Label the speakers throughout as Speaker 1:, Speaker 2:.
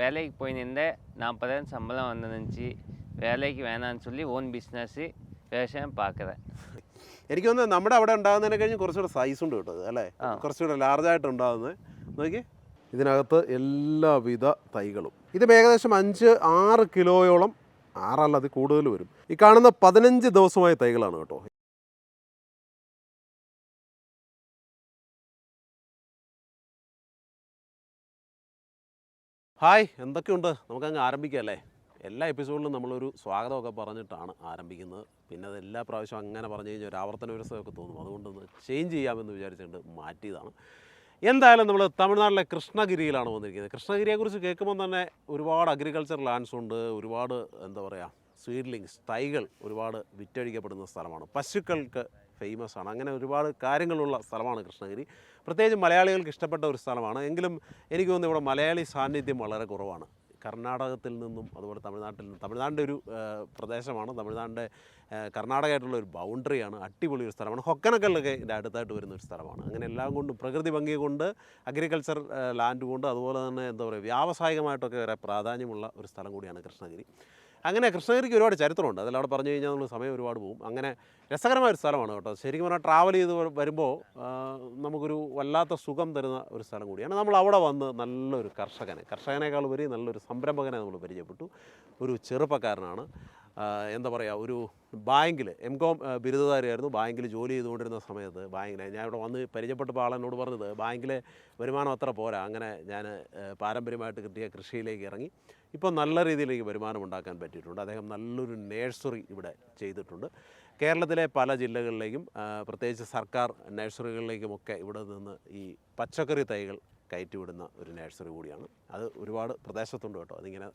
Speaker 1: வேலைக்கு போயிருந்தேன் நாற்பதாயிரம் சம்பளம் வந்துருந்துச்சு வேலைக்கு வேணான்னு சொல்லி ஓன் பிஸ்னஸ் விவசாயம் பார்க்குறேன்
Speaker 2: എനിക്ക് തോന്നുന്നത് നമ്മുടെ അവിടെ ഉണ്ടാകുന്നതിനെ കഴിഞ്ഞ് കുറച്ചുകൂടെ സൈസ് ഉണ്ട് കേട്ടോ ഇത്, അല്ലേ
Speaker 1: ആ.
Speaker 2: കുറച്ചുകൂടെ ലാർജായിട്ട് ഉണ്ടാകുന്നത് നോക്കി ഇതിനകത്ത് എല്ലാവിധ തൈകളും ഇത് ഏകദേശം അഞ്ച് ആറ് കിലോയോളം ആറല്ല അത് കൂടുതൽ വരും ഈ കാണുന്ന പതിനഞ്ച് ദിവസമായ തൈകളാണ് കേട്ടോ ഹായ് എന്തൊക്കെയുണ്ട്? നമുക്കങ്ങ് ആരംഭിക്കാം അല്ലേ എല്ലാ എപ്പിസോഡിലും നമ്മളൊരു സ്വാഗതമൊക്കെ പറഞ്ഞിട്ടാണ് ആരംഭിക്കുന്നത്. പിന്നെ അത് എല്ലാ പ്രാവശ്യവും അങ്ങനെ പറഞ്ഞു കഴിഞ്ഞാൽ ഒരു ആവർത്തന വിരസമൊക്കെ തോന്നും. അതുകൊണ്ടൊന്ന് ചേഞ്ച് ചെയ്യാമെന്ന് വിചാരിച്ചുകൊണ്ട് മാറ്റിയതാണ്. എന്തായാലും നമ്മൾ തമിഴ്നാട്ടിലെ കൃഷ്ണഗിരിയിലാണ് വന്നിരിക്കുന്നത്. കൃഷ്ണഗിരിയെക്കുറിച്ച് കേൾക്കുമ്പോൾ തന്നെ ഒരുപാട് അഗ്രികൾച്ചർ ലാൻഡ്സ് ഉണ്ട്. ഒരുപാട് എന്താ പറയുക സ്വീഡ്ലിങ്സ് തൈകൾ ഒരുപാട് വിറ്റഴിക്കപ്പെടുന്ന സ്ഥലമാണ്. പശുക്കൾക്ക് ഫേമസ് ആണ്. അങ്ങനെ ഒരുപാട് കാര്യങ്ങളുള്ള സ്ഥലമാണ് കൃഷ്ണഗിരി. പ്രത്യേകിച്ച് മലയാളികൾക്ക് ഇഷ്ടപ്പെട്ട ഒരു സ്ഥലമാണ്. എങ്കിലും എനിക്ക് തോന്നുന്നു ഇവിടെ മലയാളി സാന്നിധ്യം വളരെ കുറവാണ്. കർണാടകത്തിൽ നിന്നും അതുപോലെ തമിഴ്നാട്ടിൽ നിന്നും തമിഴ്നാടിന്റെ ഒരു പ്രദേശമാണ്. തമിഴ്നാടിന്റെ കർണാടകമായിട്ടുള്ള ഒരു ബൗണ്ടറിയാണ് അടിപൊളി ഒരു സ്ഥലമാണ്. ഹൊക്കനക്കല്ലൊക്കെ ഇതിന്റെ അടുത്തായിട്ട് വരുന്ന ഒരു സ്ഥലമാണ്. അങ്ങനെ എല്ലാം കൊണ്ടും പ്രകൃതി ഭംഗി കൊണ്ട് അഗ്രികൾച്ചർ ലാൻഡ് കൊണ്ട് അതുപോലെ തന്നെ എന്താ പറയുക വ്യാവസായികമായിട്ടൊക്കെ വരെ പ്രാധാന്യമുള്ള ഒരു സ്ഥലം കൂടിയാണ് കൃഷ്ണഗിരി. അങ്ങനെ കൃഷ്ണഗിരിക്ക് ഒരുപാട് ചരിത്രമുണ്ട്. അതിൽ അവിടെ പറഞ്ഞു കഴിഞ്ഞാൽ നമ്മൾ സമയം ഒരുപാട് പോകും. അങ്ങനെ രസകരമായ ഒരു സ്ഥലമാണ് കേട്ടോ. ശരിക്കും പറഞ്ഞാൽ ട്രാവൽ ചെയ്ത് വരുമ്പോൾ നമുക്കൊരു വല്ലാത്ത സുഖം തരുന്ന ഒരു സ്ഥലം കൂടിയാണ്. നമ്മൾ അവിടെ വന്ന് നല്ലൊരു കർഷകനെ കർഷകനേക്കാൾ ഉപരി നല്ലൊരു സംരംഭകനെ നമ്മൾ പരിചയപ്പെട്ടു. ഒരു ചെറുപ്പക്കാരനാണ്. എന്താ പറയുക ഒരു ബാങ്കിൽ എം കോം ബിരുദധാരിയായിരുന്നു ബാങ്കിൽ ജോലി ചെയ്തുകൊണ്ടിരുന്ന സമയത്ത് ബാങ്കിലെ. ഞാൻ ഇവിടെ വന്ന് പരിചയപ്പെട്ടപ്പോൾ ആളെന്നോട് പറഞ്ഞത് ബാങ്കിലെ വരുമാനം അത്ര പോരാ അങ്ങനെ ഞാൻ പാരമ്പര്യമായിട്ട് കിട്ടിയ കൃഷിയിലേക്ക് ഇറങ്ങി. ഇപ്പോൾ നല്ല രീതിയിലേക്ക് വരുമാനം ഉണ്ടാക്കാൻ പറ്റിയിട്ടുണ്ട്. അദ്ദേഹം നല്ലൊരു നേഴ്സറി ഇവിടെ ചെയ്തിട്ടുണ്ട്. കേരളത്തിലെ പല ജില്ലകളിലേക്കും പ്രത്യേകിച്ച് സർക്കാർ നഴ്സറികളിലേക്കുമൊക്കെ ഇവിടെ നിന്ന് ഈ പച്ചക്കറി തൈകൾ കയറ്റിവിടുന്ന ഒരു നഴ്സറി കൂടിയാണ്. അത് ഒരുപാട് പ്രദേശത്തുണ്ട് കേട്ടോ. അതിങ്ങനെ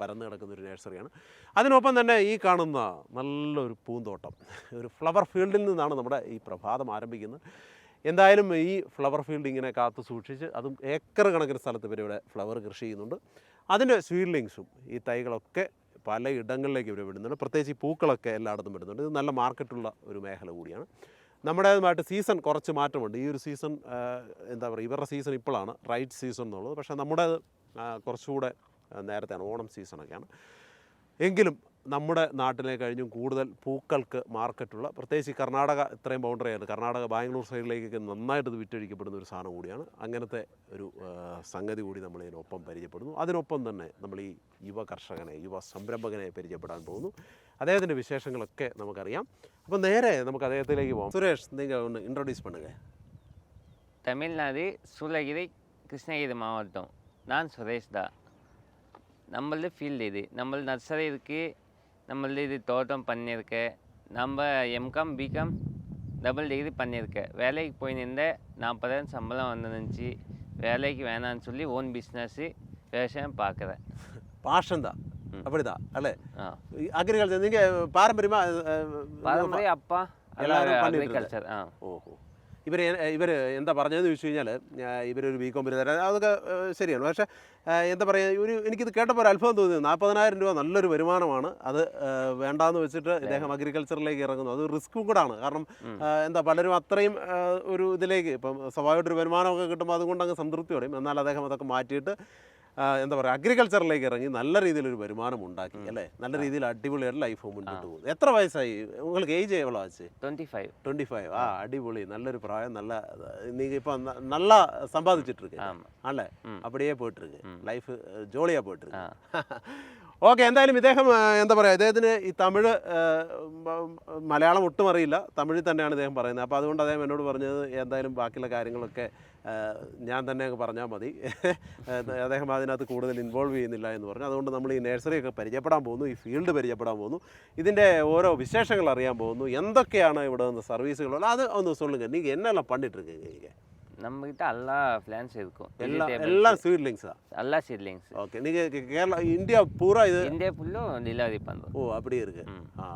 Speaker 2: പരന്നു കിടക്കുന്ന ഒരു നഴ്സറിയാണ് അതിനൊപ്പം തന്നെ ഈ കാണുന്ന നല്ലൊരു പൂന്തോട്ടം. ഒരു ഫ്ലവർ ഫീൽഡിൽ നിന്നാണ് നമ്മുടെ ഈ പ്രഭാതം ആരംഭിക്കുന്നത്. എന്തായാലും ഈ ഫ്ലവർ ഫീൽഡ് ഇങ്ങനെ കാത്തു സൂക്ഷിച്ച് അതും ഏക്കർ കണക്കിന് സ്ഥലത്ത് ഇവർ ഇവിടെ ഫ്ലവർ കൃഷി ചെയ്യുന്നുണ്ട്. അതിന്റെ സ്വീഡ്ലിങ്സും ഈ തൈകളൊക്കെ പല ഇടങ്ങളിലേക്ക് ഇവർ വിടുന്നുണ്ട്. പ്രത്യേകിച്ച് ഈ പൂക്കളൊക്കെ എല്ലായിടത്തും വിടുന്നുണ്ട്. ഇത് നല്ല മാർക്കറ്റുള്ള ഒരു മേഖല കൂടിയാണ്. നമ്മുടേതുമായിട്ട് സീസൺ കുറച്ച് മാറ്റമുണ്ട്. ഈ ഒരു സീസൺ എന്താ പറയുക ഇവരുടെ സീസൺ ഇപ്പോഴാണ് റൈറ്റ് സീസൺ എന്നുള്ളത്. പക്ഷേ നമ്മുടെ കുറച്ചുകൂടെ നേരത്തെയാണ് ഓണം സീസണൊക്കെയാണ്. എങ്കിലും നമ്മുടെ നാട്ടിലെ കഴിഞ്ഞും കൂടുതൽ പൂക്കൾക്ക് മാർക്കറ്റുള്ള പ്രത്യേകിച്ച് കർണാടക ഇത്രയും ബൗണ്ടറി ആയിരുന്നു കർണാടക ബാംഗ്ലൂർ സൈഡിലേക്കൊക്കെ നന്നായിട്ട് ഇത് വിറ്റഴിക്കപ്പെടുന്ന ഒരു സാധനം കൂടിയാണ്. അങ്ങനത്തെ ഒരു സംഗതി കൂടി നമ്മൾ ഇതിനൊപ്പം പരിചയപ്പെടുന്നു. അതിനൊപ്പം തന്നെ നമ്മൾ ഈ യുവ കർഷകനെ യുവ സംരംഭകനെ പരിചയപ്പെടാൻ പോകുന്നു. അദ്ദേഹത്തിൻ്റെ വിശേഷങ്ങളൊക്കെ നമുക്കറിയാം അപ്പോൾ നേരെ നമുക്ക് അദ്ദേഹത്തിലേക്ക് പോകാം സുരേഷ് നിങ്ങൾ ഒന്ന് ഇൻട്രൊഡ്യൂസ് பண்ணுங்க
Speaker 1: தமிழ்நாடு சூளகிரி கிருஷ்ணகிரி மாவட்டம் நான் சுரேஷ் தான் நம்மளது ஃபீல்டு இது நம்மள நர்சரி இருக்குது நம்மளது இது தோட்டம் பண்ணியிருக்கேன் நம்ம எம்காம் பிகாம் டபுள் டிகிரி பண்ணியிருக்கேன் வேலைக்கு போயிருந்தேன் நாற்பதாயிரம் சம்பளம் வந்துருந்துச்சு வேலைக்கு வேணான்னு சொல்லி ஓன் பிஸ்னஸ்ஸு விவசாயம் பார்க்குறேன்
Speaker 2: പാഷൻ தான் அப்படிதான் അല്ലേ
Speaker 1: ஆ
Speaker 2: அக்ரிகல்ச்சர் நீங்கள் பாரம்பரியமாக
Speaker 1: பாரம்பரிய அப்பா
Speaker 2: எல்லாரும் பண்ணிட்டு
Speaker 1: அக்ரிகல்ச்சர் ஆ
Speaker 2: ഓഹോ ഇവർ ഇവർ എന്താ പറഞ്ഞതെന്ന് ചോദിച്ചു കഴിഞ്ഞാൽ ഇവരൊരു ബി കോം ബിരുദ അതൊക്കെ ഏഹ്, ശരിയാണ് പക്ഷേ ഏഹ്, എന്താ പറയുക ഒരു എനിക്കിത് കേട്ടപ്പോൾ ഒരു അത്ഭുതം തോന്നി നാൽപ്പതിനായിരം രൂപ നല്ലൊരു വരുമാനമാണ് അത് ഏഹ്, വേണ്ടാന്ന് വെച്ചിട്ട് ഇദ്ദേഹം അഗ്രികൾച്ചറിലേക്ക് ഇറങ്ങുന്നു അത് റിസ്ക്കും കൂടാണ് കാരണം ഏഹ്, എന്താ പലരും അത്രയും ഏഹ്, ഒരു ഇതിലേക്ക് ഇപ്പം സ്വാഭാവികമായിട്ടൊരു വരുമാനമൊക്കെ കിട്ടുമ്പോൾ അതുകൊണ്ട് അങ്ങ് സംതൃപ്തി പറയും എന്നാൽ അദ്ദേഹം അതൊക്കെ മാറ്റിയിട്ട് ആ, എന്താ പറയുക അഗ്രികൾച്ചറിലേക്ക് ഇറങ്ങി നല്ല രീതിയിലൊരു വരുമാനം ഉണ്ടാക്കി അല്ലേ? നല്ല രീതിയിൽ അടിപൊളിയായിട്ട് ലൈഫ് മുന്നോട്ട് പോകും എത്ര വയസ്സായി? നിങ്ങൾക്ക് ഏജ് എവളോ
Speaker 1: വെച്ച് ട്വന്റി
Speaker 2: ഫൈവ് ട്വന്റി ഫൈവ് ആ. അടിപൊളി. നല്ലൊരു പ്രായം നല്ല நீங்கள் இப்போ നല്ല சம்பாதிச்சுட்டு இருக்கு
Speaker 1: അപ്പടിയേ
Speaker 2: அப்படியே ലൈഫ് ജോളിയാ
Speaker 1: പോയിട്ടിരിക്ക്.
Speaker 2: ഓക്കെ എന്തായാലും ഇദ്ദേഹം എന്താ പറയുക ഇദ്ദേഹത്തിന് ഈ തമിഴ് മലയാളം ഒട്ടും അറിയില്ല. തമിഴിൽ തന്നെയാണ് ഇദ്ദേഹം പറയുന്നത്. അപ്പോൾ അതുകൊണ്ട് അദ്ദേഹം എന്നോട് പറഞ്ഞത് എന്തായാലും ബാക്കിയുള്ള കാര്യങ്ങളൊക്കെ ഞാൻ തന്നെ പറഞ്ഞാൽ മതി. അദ്ദേഹം അതിനകത്ത് കൂടുതൽ ഇൻവോൾവ് ചെയ്യുന്നില്ല എന്ന് പറഞ്ഞു. അതുകൊണ്ട് നമ്മൾ ഈ നഴ്സറിയൊക്കെ പരിചയപ്പെടാൻ പോകുന്നു ഈ ഫീൽഡ് പരിചയപ്പെടാൻ പോകുന്നു. ഇതിന്റെ ഓരോ വിശേഷങ്ങൾ അറിയാൻ പോകുന്നു. എന്തൊക്കെയാണ് ഇവിടെ നിന്ന് സർവീസുകളുള്ളത് അത് ഒന്ന് സൊല്ലുക നിങ്ങൾ എന്നെല്ലാം പണ്ടിട്ടിരിക്കുക
Speaker 1: நம்மக்கிட்ட எல்லா பிளான்ஸ் இருக்கும்.
Speaker 2: எல்லாம்
Speaker 1: vegetables,
Speaker 2: எல்லாம் ஸ்வீட்லிங்ஸா
Speaker 1: எல்லா சீட்லிங்ஸ்
Speaker 2: ஓகே நீங்கள் கேரளா இந்தியா பூரா இது
Speaker 1: இந்தியா ஃபுல்லும் டெலிவரி பண்ணுறோம்
Speaker 2: ஓ அப்படியே இருக்கு.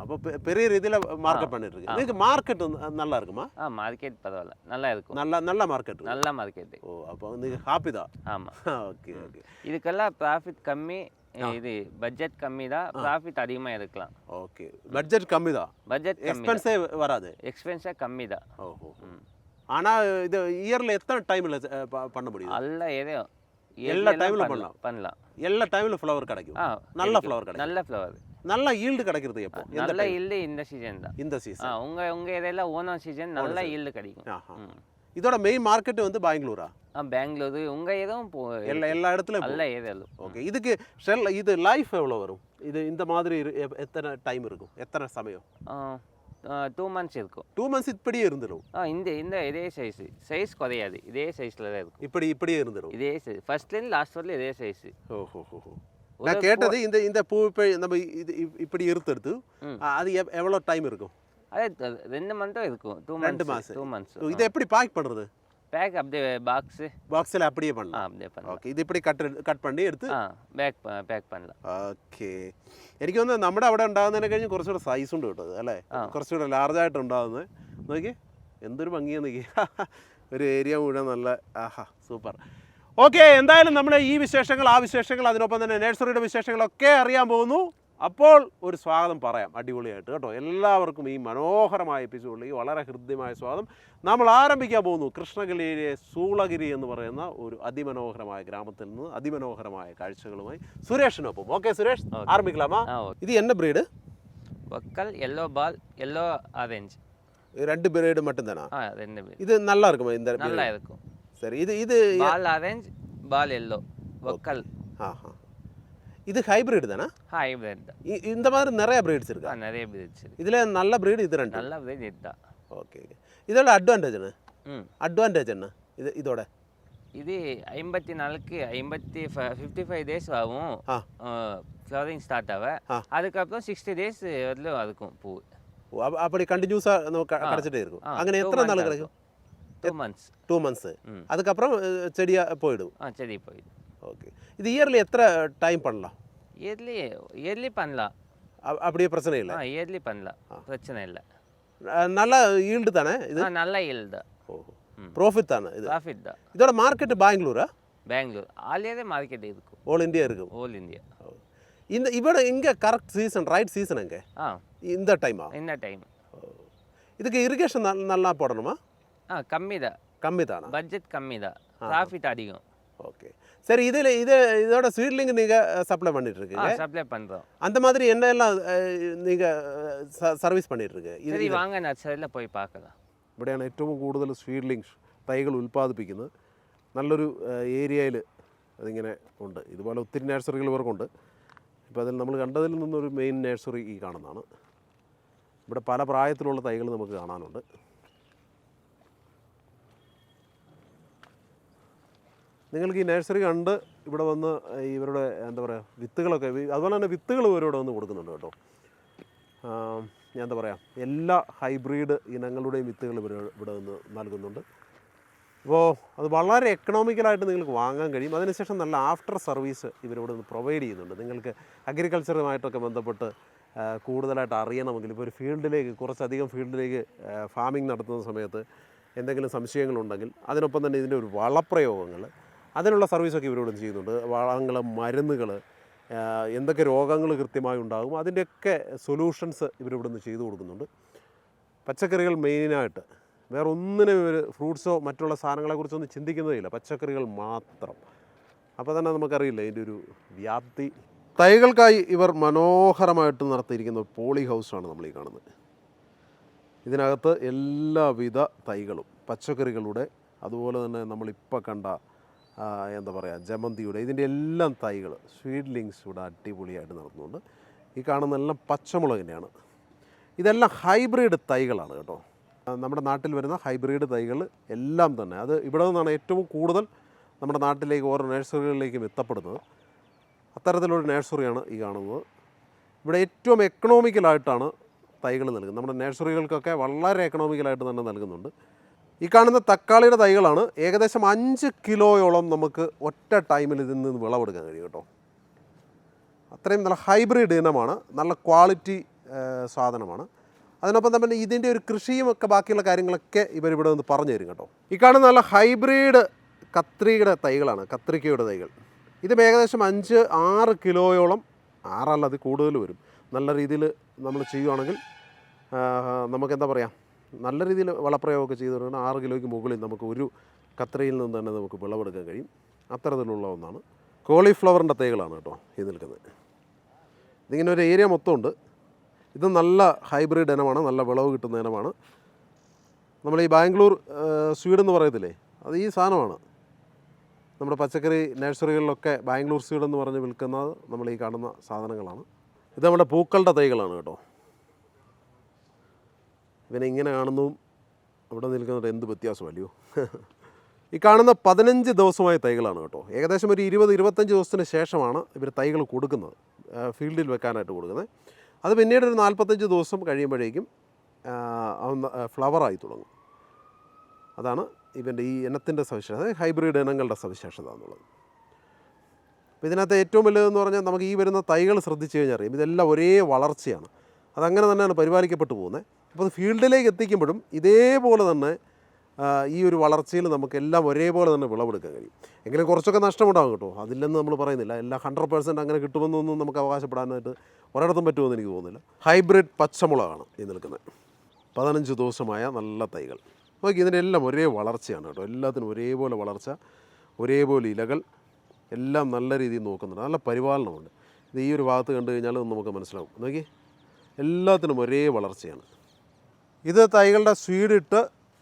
Speaker 2: அப்போ பெரிய ரீதியில் மார்க்கெட் பண்ணிட்டு இருக்கு இதுக்கு மார்க்கெட் நல்லா இருக்குமா?
Speaker 1: ஆ மார்க்கெட் பரவாயில்ல. நல்லா இருக்கும்.
Speaker 2: நல்ல நல்ல மார்க்கெட்
Speaker 1: நல்ல மார்க்கெட்டு
Speaker 2: ஓ அப்போ நீங்கள் ஹாப்பி தான்.
Speaker 1: ஆமாம்
Speaker 2: ஓகே ஓகே
Speaker 1: இதுக்கெல்லாம் ப்ராஃபிட் கம்மி இது பட்ஜெட் கம்மி தான். ப்ராஃபிட் அதிகமாக இருக்கலாம்
Speaker 2: ஓகே பட்ஜெட் கம்மி தான்.
Speaker 1: பட்ஜெட்
Speaker 2: எக்ஸ்பென்ஸே வராது.
Speaker 1: எக்ஸ்பென்ஸாக கம்மி தான்.
Speaker 2: ஓஹோ. ஆனால் இது இயரில் எத்தனை டைமில் பண்ண முடியும்
Speaker 1: எல்லா ஏரியா
Speaker 2: எல்லா
Speaker 1: இயற்கையெல்லாம்
Speaker 2: time ல
Speaker 1: பண்ணலாம். பண்ணலாம்.
Speaker 2: எல்லா டைமில் ஃப்ளவர் கிடைக்கும்.
Speaker 1: ஆ
Speaker 2: நல்ல. ஃப்ளவர் கிடைக்கும்.
Speaker 1: நல்ல ஃப்ளவர்
Speaker 2: நல்ல ஈல்டு கிடைக்கிறது எப்போ?
Speaker 1: நல்ல? ஈல்டு இந்த சீசன் தான்.
Speaker 2: இந்த
Speaker 1: ஆ
Speaker 2: சீசன்
Speaker 1: உங்க உங்க ஏரியால ஓணம் சீசன் நல்ல ஈல்டு கிடைக்கும்.
Speaker 2: இதோட மெயின் மார்க்கெட் வந்து பெங்களூரா?
Speaker 1: ஆ பெங்களூரு. உங்க போ
Speaker 2: எல்லா எல்லா இடத்துலையும்
Speaker 1: நல்ல ஏரியாலும்.
Speaker 2: ஓகே இதுக்கு ஷெல் இது லைஃப் எவ்வளோ வரும்? இது இந்த மாதிரி எத்தனை டைம் இருக்கும்? எத்தனை சமயம்?
Speaker 1: டூ மந்த்ஸ் இருக்கும்.
Speaker 2: டூ மந்த்ஸ் இப்படியே இருந்துடும்
Speaker 1: ஆ இந்த இந்த இதே சைஸ் சைஸ் குறையாது. இதே சைஸில் தான் இருக்கும்.
Speaker 2: இப்படி இப்படியே இருந்துடும்
Speaker 1: இதே சைஸ் ஃபர்ஸ்ட்லேருந்து லாஸ்ட் வரல இதே சைஸ்
Speaker 2: ஓஹோ நான் கேட்டது இந்த இந்த பூ இப்போ நம்ம இது இப்- இப்படி இருத்தெடுத்து. அது எவ்- எவ்வளோ டைம் இருக்கும்?
Speaker 1: அதே ரெண்டு மந்த்தும் இருக்கும். டூ
Speaker 2: மாசம்.
Speaker 1: டூ மந்த்ஸ்
Speaker 2: இதை எப்படி பேக் பண்ணுறது
Speaker 1: பேக் அப்படியே பாக்ஸு
Speaker 2: பாக்ஸில் அப்படியே
Speaker 1: ஆ
Speaker 2: பண்ணலாம்
Speaker 1: அப்படியே பண்ணலாம்
Speaker 2: ഓക്കെ ഇത് ഇപ്പടി കട്ട് കട്ട് പണി എടുത്ത്
Speaker 1: ആ പാക്ക് പാക്ക് பண்ணலாம்
Speaker 2: ഓക്കെ എനിക്ക് തോന്നുന്നത് നമ്മുടെ അവിടെ ഉണ്ടാകുന്നതിനെ കഴിഞ്ഞ് കുറച്ചുകൂടെ സൈസ് ഉണ്ട് കേട്ടോ ഇത്, അല്ലേ
Speaker 1: ആ.
Speaker 2: കുറച്ചുകൂടെ ലാർജ് ആയിട്ട് ഉണ്ടാകുന്നത് നോക്കി എന്തൊരു ഭംഗിയാ നോക്കി ഒരു ഏരിയ മുഴുവൻ നല്ല ആഹാ സൂപ്പർ ഓക്കെ എന്തായാലും നമ്മുടെ ഈ വിശേഷങ്ങൾ ആ വിശേഷങ്ങൾ അതിനൊപ്പം തന്നെ നഴ്സറിയുടെ വിശേഷങ്ങളൊക്കെ അറിയാൻ പോകുന്നു അപ്പോൾ ഒരു സ്വാഗതം പറയാം അടിപൊളിയായിട്ട് കേട്ടോ എല്ലാവർക്കും ഈ മനോഹരമായ എപ്പിസോഡിലേക്ക് വളരെ ഹൃദ്യമായ സ്വാഗതം നമ്മൾ ആരംഭിക്കാൻ പോകുന്നു കൃഷ്ണഗിരിയിലെ സൂളഗിരി എന്ന് പറയുന്ന ഒരു അതിമനോഹരമായ ഗ്രാമത്തിൽ നിന്ന് അതിമനോഹരമായ കാഴ്ചകളുമായി സുരേഷിനൊപ്പം ഓക്കെ സുരേഷ്
Speaker 1: Okay.
Speaker 2: ആരംഭിക്കലാമാ
Speaker 1: ஆ ஓகே
Speaker 2: ഇത് എന്ന ബ്രീഡ്
Speaker 1: ஒக்கல் எல்லோ பால் எல்லோ ஆரஞ்ச்
Speaker 2: രണ്ട് ബ്രീഡ് மட்டும் தானா
Speaker 1: ஆ ரெண்டு பேர்
Speaker 2: இது நல்லா இருக்குமா இந்த breed?
Speaker 1: நல்லா இருக்கும்
Speaker 2: சரி இது இது
Speaker 1: பால் ஆரஞ்ச் பால் எல்லோ ஒக்கல்
Speaker 2: ஆஹா இது ஹைபிரிட் தானே?
Speaker 1: ஹைபிரிட் தான்.
Speaker 2: இந்த மாதிரி நிறைய பிரீட்ஸ் இருக்கா?
Speaker 1: நிறைய பிரீட்ஸ்
Speaker 2: இதுல நல்ல பிரீடு இது ரெண்டு.
Speaker 1: நல்ல பிரீட் இதுதான்
Speaker 2: ஓகே இதோட அட்வான்டேஜ் என்ன? அட்வான்டேஜ் என்ன? இது இதோட.
Speaker 1: இது ஐம்பத்தி நாலுக்கு ஐம்பத்தி ஃபிஃப்டி ஃபைவ் டேஸ் ஆகும். ஃப்ளவரிங் ஸ்டார்ட் ஆக. அதுக்கப்புறம் சிக்ஸ்டி டேஸ் வரலும் இருக்கும் பூ.
Speaker 2: அப்படி கண்டினியூஸா நமக்கு. கிடைச்சிட்டே இருக்கும். அங்கே எத்தனை நாள் கிடைக்கும்?
Speaker 1: டூ மந்த்ஸ்
Speaker 2: டூ மந்த்ஸ் அதுக்கப்புறம் அஹ், செடியா போயிடும்.
Speaker 1: ஆ சரி போயிடு
Speaker 2: ஓகே. இது இயர்லி எத்தனை டைம் பண்ணலாம்?
Speaker 1: இயர்லி இயர்லி பண்ணலாம்.
Speaker 2: அப்படியே பிரச்சனை இல்லை?
Speaker 1: ஆ இயர்லி பண்ணலாம். பிரச்சனை இல்லை.
Speaker 2: நல்ல ஈல்டு தானே இது?
Speaker 1: நல்ல தான்
Speaker 2: ஓ. ப்ராஃபிட் தானே இது?
Speaker 1: ப்ராஃபிட் தான்.
Speaker 2: இதோட மார்க்கெட் பெங்களூரா?
Speaker 1: பெங்களூர். ஆல் மார்க்கெட் இருக்கும்.
Speaker 2: ஆல் இந்தியா இருக்கும்.
Speaker 1: ஹோல் இந்தியா
Speaker 2: இந்த இவட எங்கே கரெக்ட் சீசன் ரைட் சீசன் எங்கே?
Speaker 1: ஆ.
Speaker 2: இந்த டைமா
Speaker 1: இந்த டைம்
Speaker 2: இதுக்கு இரிகேஷன் நல்லா போடணுமா?
Speaker 1: ஆ கம்மி தான்.
Speaker 2: கம்மி தானா?
Speaker 1: பட்ஜெட் கம்மி தான். ப்ராஃபிட் அதிகம்.
Speaker 2: ஓகே. சரி இதில் இது இதோட ஸ்வீட்லிங்கு நீங்கள் சப்ளை பண்ணிட்டுருக்கீங்க.
Speaker 1: சப்ளை பண்ணுறோம் அந்த
Speaker 2: மாதிரி என்ன எல்லாம் நீங்கள் சர்வீஸ் பண்ணிட்டுருக்கு? ഇത്
Speaker 1: ഇത് വാങ്ങാൻ നഴ്സറിയിൽ പോയി പാക്കാം
Speaker 2: ഇവിടെയാണ് ഏറ്റവും കൂടുതൽ സ്വീഡ്ലിംഗ് തൈകൾ ഉൽപ്പാദിപ്പിക്കുന്നത്. നല്ലൊരു ഏരിയയിൽ അതിങ്ങനെ ഉണ്ട്. ഇതുപോലെ ഒത്തിരി നഴ്സറികൾ ഇവർക്കുണ്ട് ഇപ്പോൾ അതിൽ നമ്മൾ കണ്ടതിൽ നിന്നൊരു മെയിൻ നഴ്സറി ഈ കാണുന്നതാണ്. ഇവിടെ പല പ്രായത്തിലുള്ള തൈകൾ നമുക്ക് കാണാനുണ്ട്. നിങ്ങൾക്ക് ഈ നഴ്സറി കണ്ട് ഇവിടെ വന്ന് ഇവരുടെ എന്താ പറയുക വിത്തുകളൊക്കെ അതുപോലെ തന്നെ വിത്തുകൾ ഇവരോട് വന്ന് കൊടുക്കുന്നുണ്ട് കേട്ടോ. ഞാൻ എന്താ പറയുക എല്ലാ ഹൈബ്രിഡ് ഇനങ്ങളുടെയും വിത്തുകൾ ഇവർ ഇവിടെ നിന്ന് നൽകുന്നുണ്ട്. അപ്പോൾ അത് വളരെ എക്കണോമിക്കലായിട്ട് നിങ്ങൾക്ക് വാങ്ങാൻ കഴിയും. അതിനുശേഷം നല്ല ആഫ്റ്റർ സർവീസ് ഇവരോട് നിന്ന് പ്രൊവൈഡ് ചെയ്യുന്നുണ്ട്. നിങ്ങൾക്ക് അഗ്രികൾച്ചറുമായിട്ടൊക്കെ ബന്ധപ്പെട്ട് കൂടുതലായിട്ട് അറിയണമെങ്കിൽ ഇപ്പോൾ ഒരു ഫീൽഡിലേക്ക് കുറച്ചധികം ഫീൽഡിലേക്ക് ഫാമിംഗ് നടത്തുന്ന സമയത്ത് എന്തെങ്കിലും സംശയങ്ങളുണ്ടെങ്കിൽ അതിനൊപ്പം തന്നെ ഇതിന്റെ ഒരു വളപ്രയോഗങ്ങൾ അതിനുള്ള സർവീസൊക്കെ ഇവരോട് ചെയ്യുന്നുണ്ട്. വളങ്ങൾ മരുന്നുകൾ എന്തൊക്കെ രോഗങ്ങൾ കൃത്യമായി ഉണ്ടാകും അതിന്റെയൊക്കെ സൊല്യൂഷൻസ് ഇവരിവിടെ നിന്ന് ചെയ്തു കൊടുക്കുന്നുണ്ട്. പച്ചക്കറികൾ മെയിനായിട്ട് വേറെ ഒന്നിനും ഇവർ ഫ്രൂട്ട്സോ മറ്റുള്ള സാധനങ്ങളെക്കുറിച്ചൊന്നും ചിന്തിക്കുന്നതില്ല പച്ചക്കറികൾ മാത്രം. അപ്പോൾ തന്നെ നമുക്കറിയില്ല ഇതിന്റെ ഒരു വ്യാപ്തി. തൈകൾക്കായി ഇവർ മനോഹരമായിട്ട് നടത്തിയിരിക്കുന്ന പോളി ഹൗസാണ് നമ്മൾ ഈ കാണുന്നത്. ഇതിനകത്ത് എല്ലാവിധ തൈകളും പച്ചക്കറികളുടെ അതുപോലെ തന്നെ നമ്മളിപ്പോൾ കണ്ട എന്താ പറയുക ജമന്തിയുടെ ഇതിന്റെ എല്ലാം തൈകൾ സ്വീഡ്ലിങ്സ് ഇവിടെ അടിപൊളിയായിട്ട് നടത്തുന്നുണ്ട്. ഈ കാണുന്ന എല്ലാം പച്ചമുളക് തന്നെയാണ് ഇതെല്ലാം ഹൈബ്രിഡ് തൈകളാണ് കേട്ടോ. നമ്മുടെ നാട്ടിൽ വരുന്ന ഹൈബ്രിഡ് തൈകൾ എല്ലാം തന്നെ. അത് ഇവിടെ നിന്നാണ് ഏറ്റവും കൂടുതൽ നമ്മുടെ നാട്ടിലേക്ക് ഓരോ നഴ്സറികളിലേക്കും എത്തപ്പെടുന്നത്. അത്തരത്തിലൊരു നഴ്സറിയാണ് ഈ കാണുന്നത്. ഇവിടെ ഏറ്റവും എക്കണോമിക്കലായിട്ടാണ് തൈകൾ നൽകുന്നത്. നമ്മുടെ നഴ്സറികൾക്കൊക്കെ വളരെ എക്കണോമിക്കലായിട്ട് തന്നെ നൽകുന്നുണ്ട്. ഈ കാണുന്ന തക്കാളിയുടെ തൈകളാണ് ഏകദേശം അഞ്ച് കിലോയോളം നമുക്ക് ഒറ്റ ടൈമിൽ ഇതിൽ നിന്ന് വിളവെടുക്കാൻ കഴിയും കേട്ടോ. അത്രയും നല്ല ഹൈബ്രിഡ് ഇനമാണ്. നല്ല ക്വാളിറ്റി സാധനമാണ്. അതിനൊപ്പം തന്നെ ഇതിന്റെ ഒരു കൃഷിയും ഒക്കെ ബാക്കിയുള്ള കാര്യങ്ങളൊക്കെ ഇവരിവിടെ നിന്ന് പറഞ്ഞു തരും കേട്ടോ. ഈ കാണുന്ന നല്ല ഹൈബ്രിഡ് കത്രികയുടെ തൈകളാണ് കത്രിക്കയുടെ തൈകൾ. ഇത് ഏകദേശം അഞ്ച് ആറ് കിലോയോളം ആറല്ല അത് കൂടുതൽ വരും. നല്ല രീതിയിൽ നമ്മൾ നമുക്കെന്താ നമുക്ക് എന്താ പറയുക നല്ല രീതിയിൽ വളപ്രയോഗമൊക്കെ ചെയ്തു ചെയ്തുകൊണ്ട് ആറ് കിലോയ്ക്ക് മുകളിൽ നമുക്ക് ഒരു കത്രയിൽ നിന്ന് തന്നെ നമുക്ക് വിളവെടുക്കാൻ കഴിയും. അത്തരത്തിലുള്ള ഒന്നാണ്. കോളിഫ്ലവറിന്റെ തൈകളാണ് കേട്ടോ ഈ നിൽക്കുന്നത്. ഇതിങ്ങനെ ഒരു ഏരിയ മൊത്തമുണ്ട്. ഇത് നല്ല ഹൈബ്രിഡ് ഇനമാണ് നല്ല വിളവ് കിട്ടുന്ന ഇനമാണ്. നമ്മൾ ഈ ബാംഗ്ലൂർ സ്വീഡ് എന്ന് പറയത്തില്ലേ? അത് ഈ സാധനമാണ്. നമ്മുടെ പച്ചക്കറി നഴ്സറികളിലൊക്കെ ബാംഗ്ലൂർ സ്വീഡ് എന്ന് പറഞ്ഞ് വിൽക്കുന്നത് നമ്മൾ ഈ കാണുന്ന സാധനങ്ങളാണ്. ഇത് നമ്മുടെ പൂക്കളുടെ തൈകളാണ് കേട്ടോ. ഇവനെ ഇങ്ങനെ കാണുന്നതും അവിടെ നിൽക്കുന്നത് എന്ത് വ്യത്യാസമല്ലയോ ഈ കാണുന്ന പതിനഞ്ച് ദിവസമായ തൈകളാണ് കേട്ടോ. ഏകദേശം ഒരു ഇരുപത് ഇരുപത്തഞ്ച് ദിവസത്തിന് ശേഷമാണ് ഇവർ തൈകൾ കൊടുക്കുന്നത്. ഫീൽഡിൽ വെക്കാനായിട്ട് കൊടുക്കുന്നത്. അത് പിന്നീട് ഒരു നാൽപ്പത്തഞ്ച് ദിവസം കഴിയുമ്പോഴേക്കും ഫ്ലവറായി തുടങ്ങും. അതാണ് ഇവന്റെ ഈ ഇനത്തിന്റെ സവിശേഷത ഹൈബ്രിഡ് ഇനങ്ങളുടെ സവിശേഷത എന്നുള്ളത്. അപ്പോൾ ഇതിനകത്ത് ഏറ്റവും വലുതെന്ന് പറഞ്ഞാൽ നമുക്ക് ഈ വരുന്ന തൈകൾ ശ്രദ്ധിച്ചു കഴിഞ്ഞാൽ അറിയാം. ഇതെല്ലാം ഒരേ വളർച്ചയാണ്. അതങ്ങനെ തന്നെയാണ് പരിപാലിക്കപ്പെട്ടു പോകുന്നത്. അപ്പോൾ ഫീൽഡിലേക്ക് എത്തിക്കുമ്പോഴും ഇതേപോലെ തന്നെ ഈ ഒരു വളർച്ചയിൽ നമുക്ക് എല്ലാം ഒരേപോലെ തന്നെ വിളവെടുക്കാൻ കഴിയും. എങ്കിലും കുറച്ചൊക്കെ നഷ്ടമുണ്ടാകും കേട്ടോ. അതില്ലെന്ന് നമ്മൾ പറയുന്നില്ല. എല്ലാം ഹൺഡ്രഡ് പേഴ്സന്റ് അങ്ങനെ കിട്ടുമെന്നൊന്നും നമുക്ക് അവകാശപ്പെടാനായിട്ട് ഒരിടത്തും പറ്റുമെന്ന് എനിക്ക് തോന്നുന്നില്ല. ഹൈബ്രിഡ് പച്ചമുളകാണ് ഈ നിൽക്കുന്നത്. പതിനഞ്ച് ദിവസമായ നല്ല തൈകൾ. നോക്കി ഇതിന്റെ എല്ലാം ഒരേ വളർച്ചയാണ് കേട്ടോ. എല്ലാത്തിനും ഒരേപോലെ വളർച്ച ഒരേപോലെ ഇലകൾ എല്ലാം നല്ല രീതിയിൽ നോക്കുന്നുണ്ട്. നല്ല പരിപാലനമുണ്ട്. ഇത് ഈ ഒരു ഭാഗത്ത് കണ്ടു കഴിഞ്ഞാൽ നമുക്ക് മനസ്സിലാവും. നോക്കി എല്ലാത്തിനും ഒരേ വളർച്ചയാണ്. ഇത് തൈകളുടെ സ്വീഡിട്ട്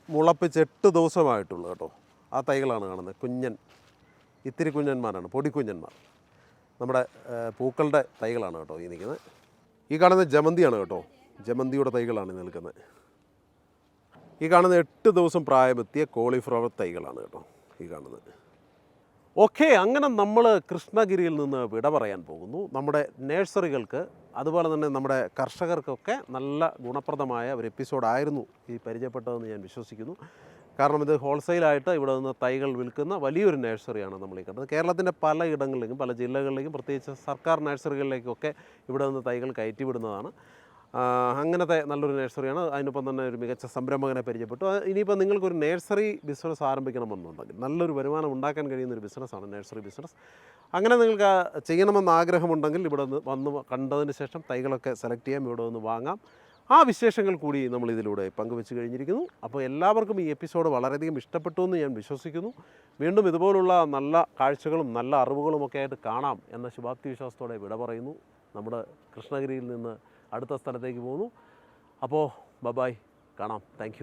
Speaker 2: മുളപ്പിച്ച് എട്ട് ദിവസമായിട്ടുള്ളൂ കേട്ടോ. ആ തൈകളാണ് കാണുന്നത്. കുഞ്ഞൻ ഇത്തിരി കുഞ്ഞന്മാരാണ് പൊടിക്കുഞ്ഞന്മാർ നമ്മുടെ പൂക്കളുടെ തൈകളാണ് കേട്ടോ ഈ നിൽക്കുന്നത്. ഈ കാണുന്നത് ജമന്തിയാണ് കേട്ടോ. ജമന്തിയുടെ തൈകളാണ് നിൽക്കുന്നത്. ഈ കാണുന്ന എട്ട് ദിവസം പ്രായമെത്തിയ കോളിഫ്ലവർ തൈകളാണ് കേട്ടോ ഈ കാണുന്നത്. ഓക്കെ അങ്ങനെ നമ്മൾ കൃഷ്ണഗിരിയിൽ നിന്ന് വിട പറയാൻ പോകുന്നു. നമ്മുടെ നേഴ്സറികൾക്ക് അതുപോലെ തന്നെ നമ്മുടെ കർഷകർക്കൊക്കെ നല്ല ഗുണപ്രദമായ ഒരു എപ്പിസോഡായിരുന്നു ഈ പരിചയപ്പെട്ടതെന്ന് ഞാൻ വിശ്വസിക്കുന്നു. കാരണം ഇത് ഹോൾസെയിലായിട്ട് ഇവിടെ നിന്ന് തൈകൾ വിൽക്കുന്ന വലിയൊരു നേഴ്സറിയാണ് നമ്മൾ ഈ കണ്ടത്. കേരളത്തിന്റെ പല ഇടങ്ങളിലേക്കും പല ജില്ലകളിലേക്കും പ്രത്യേകിച്ച് സർക്കാർ നഴ്സറികളിലേക്കൊക്കെ ഇവിടെ നിന്ന് തൈകൾ കയറ്റിവിടുന്നതാണ്. അങ്ങനത്തെ നല്ലൊരു നഴ്സറിയാണ്. അതിനൊപ്പം തന്നെ ഒരു മികച്ച സംരംഭകനെ പരിചയപ്പെട്ടു. ഇനിയിപ്പോൾ നിങ്ങൾക്കൊരു നഴ്സറി ബിസിനസ് ആരംഭിക്കണമെന്നുണ്ടെങ്കിൽ നല്ലൊരു വരുമാനം ഉണ്ടാക്കാൻ കഴിയുന്ന ഒരു ബിസിനസ്സാണ് നഴ്സറി ബിസിനസ്. അങ്ങനെ നിങ്ങൾക്ക് ചെയ്യണമെന്ന് ആഗ്രഹമുണ്ടെങ്കിൽ ഇവിടെ വന്ന് കണ്ടതിന് ശേഷം തൈകളൊക്കെ സെലക്ട് ചെയ്യാം. ഇവിടെ നിന്ന് വാങ്ങാം. ആ വിശേഷങ്ങൾ കൂടി നമ്മൾ ഇതിലൂടെ പങ്കുവെച്ച് കഴിഞ്ഞിരിക്കുന്നു. അപ്പോൾ എല്ലാവർക്കും ഈ എപ്പിസോഡ് വളരെയധികം ഇഷ്ടപ്പെട്ടു എന്ന് ഞാൻ വിശ്വസിക്കുന്നു. വീണ്ടും ഇതുപോലുള്ള നല്ല കാഴ്ചകളും നല്ല അറിവുകളും ഒക്കെ ആയിട്ട് കാണാം എന്ന ശുഭാപ്തി വിശ്വാസത്തോടെ വിട പറയുന്നു. നമ്മുടെ കൃഷ്ണഗിരിയിൽ നിന്ന് അടുത്ത സ്ഥലത്തേക്ക് പോകുന്നു. അപ്പോൾ ബബായ് കാണാം. താങ്ക്